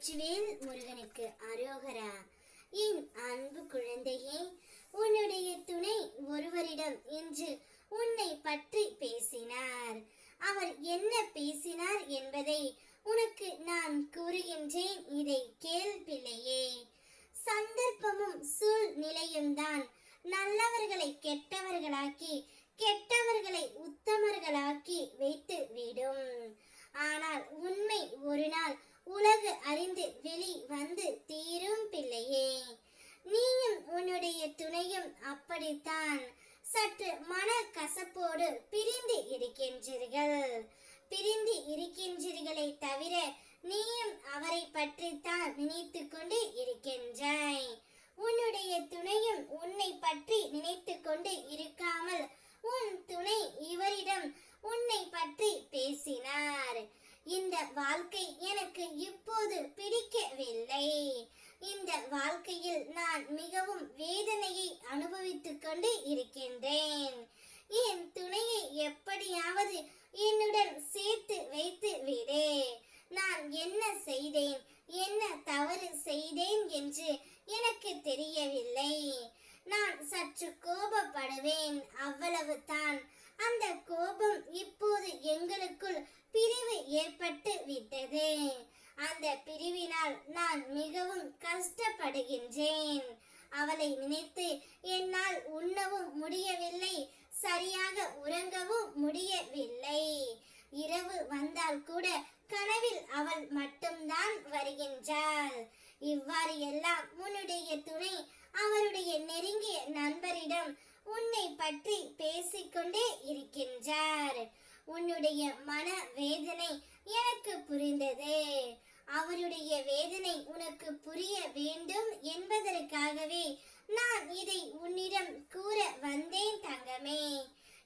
வெற்றிவேல் முருகனுக்கு அரோகரா என் அன்பு குழந்தையே உன்னுடைய துணை ஒருவரிடம் இன்று உன்னை பற்றி பேசினார். அவர் என்ன பேசினார் என்பதை உனக்கு நான் கூறுகின்றேன். இதை கேள் பிள்ளையே. சந்தர்ப்பமும் சூழ்நிலையும் தான் நல்லவர்களை கெட்டவர்களாக்கி கெட்டவர்களை உத்தமர்களாக்கி வைத்து விடும் ஆனால் உண்மை ஒரு நாள் உலகு அறிந்து வெளி வந்து தீரும் பிள்ளையே நீயும் உன்னுடைய துணையும் அப்படித்தான் சற்று மனக்கசப்போடு பிரிந்து இருக்கின்றீர்கள். பிரிந்து இருக்கின்றீர்களே தவிர நீயும் அவரை பற்றித்தான் நினைத்து கொண்டு இருக்கின்றாய். உன்னுடைய துணையும் உன்னை பற்றி நினைத்து கொண்டு இருக்காமல் உன் துணை இவரிடம் உன்னை பற்றி பேசினார். இந்த வாழ்க்கை எனக்கு இப்போது பிடிக்கவில்லை. இந்த வாழ்க்கையில் நான் மிகவும் வே அனுபவித்துக் கொண்டு இருக்கின்றேன். என் துணையை எப்படியாவது என்னுடன் சேர்த்து வைத்து விடு. நான் என்ன செய்தேன்? என்ன தவறு செய்தேன் என்று எனக்கு தெரியவில்லை. நான் சற்று கோபப்படுவேன். அவ்வளவுதான் அந்த கோபம் இப்போது எங்களுக்குள் பிரிவு ஏற்பட்டு விட்டது. அந்த பிரிவினால் நான் மிகவும் கஷ்டப்படுகின்றேன். அவளை நினைத்து முடியவில்லை. சரியாக உறங்கவும் முடியவில்லை. இரவு வந்தால் கூட கனவில் அவள் மட்டும்தான் வருகின்றாள். இவ்வாறு எல்லாம் உன்னுடைய துணை அவருடைய நெருங்கிய நண்பரிடம் உன்னை பற்றி பேசிக்கொண்டே இருக்கின்றார். உன்னுடைய மன வேதனை எனக்கு புரிந்தது. அவருடைய வேதனை உனக்கு புரிய வேண்டும் என்பதற்காகவே நான் இதை உன்னிடம் கூற வந்தேன் தங்கமே.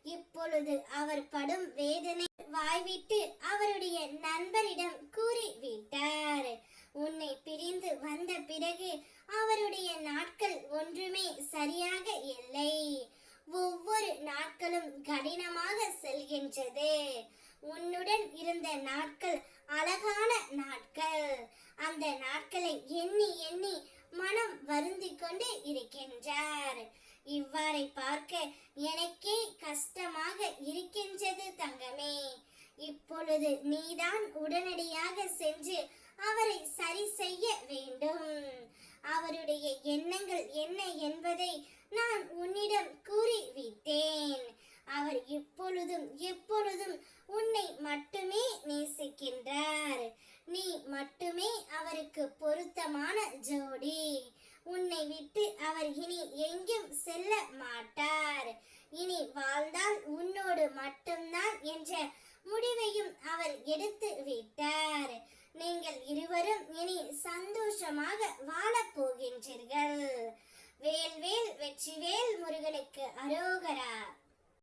இப்பொழுது அவர் படும் வேதனை வாய்விட்டு அவருடைய நண்பரிடம் கூறிவிட்டார். உன்னை பிரிந்து வந்த பிறகு அவருடைய நாட்கள் ஒன்றுமே சரியாக இல்லை. ஒவ்வொரு நாட்களும் கடினமாக செல்கின்றது. உன்னுடன் இருந்த நாட்கள் அழகான நாட்கள். அந்த நாட்களை எண்ணி எண்ணி கொண்டு இருக்கின்றார். இவ்வாறை பார்க்க எனக்கே கஷ்டமாக இருக்கின்றது தங்கமே. இப்பொழுது நீதான் உடனடியாக சென்று அவரை சரி செய்ய வேண்டும். அவருடைய எண்ணங்கள் என்ன என்பதை நான் உன்னிடம் கூறிவிட்டேன். அவர் இப்பொழுதும் எப்பொழுதும் உன்னை மட்டுமே நேசிக்கின்றார். நீ மட்டுமே அவருக்கு பொருத்தமான ஜோடி. அவர் இனி எங்கும் செல்ல மாட்டார். இனி வாழ்ந்தால் உன்னோடு மட்டும்தான் என்ற முடிவையும் அவர் எடுத்து விட்டார். நீங்கள் இருவரும் இனி சந்தோஷமாக வாழப் போகின்றீர்கள். வேல்வேல் வெற்றிவேல் முருகனுக்கு அரோகரா.